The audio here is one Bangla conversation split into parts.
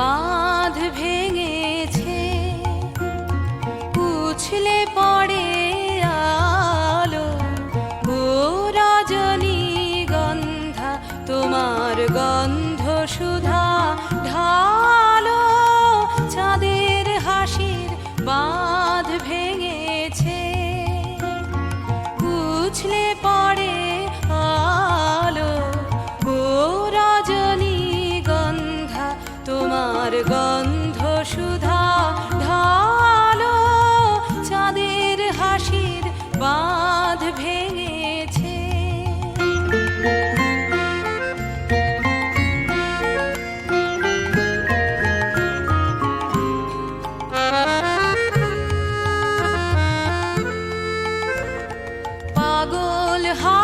বাঁধ ভেঙেছে। উছলে পড়ে আলো, ও রজনী গন্ধা, তোমার গন্ধ সুধা ঢালো। চাঁদের হাসির বাঁধ তোমার গন্ধ সুধা ঢালো চাঁদের হাসির বাঁধ ভেঙেছে। পাগল হাওয়া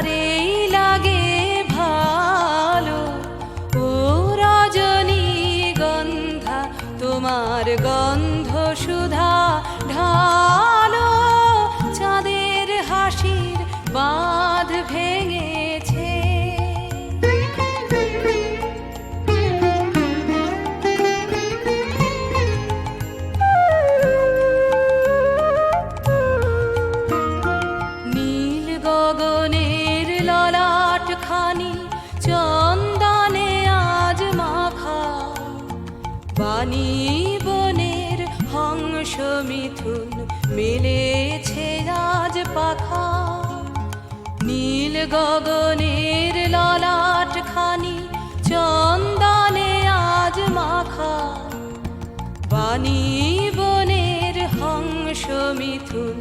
তারেই লাগে ভালো। ও রজনী গন্ধা তোমার গন্ধ বাণী বনের হংস মিথুন মেলেছে আজ পাখা। নীল গগনের ললাট খানি চন্দনে আজ মাখা। বাণী বনের হংস মিথুন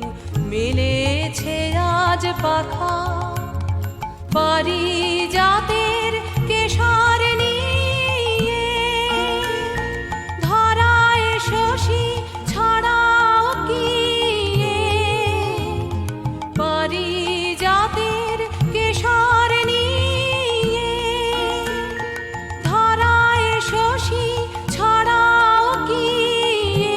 মিলেছে আজ পাখা। পারি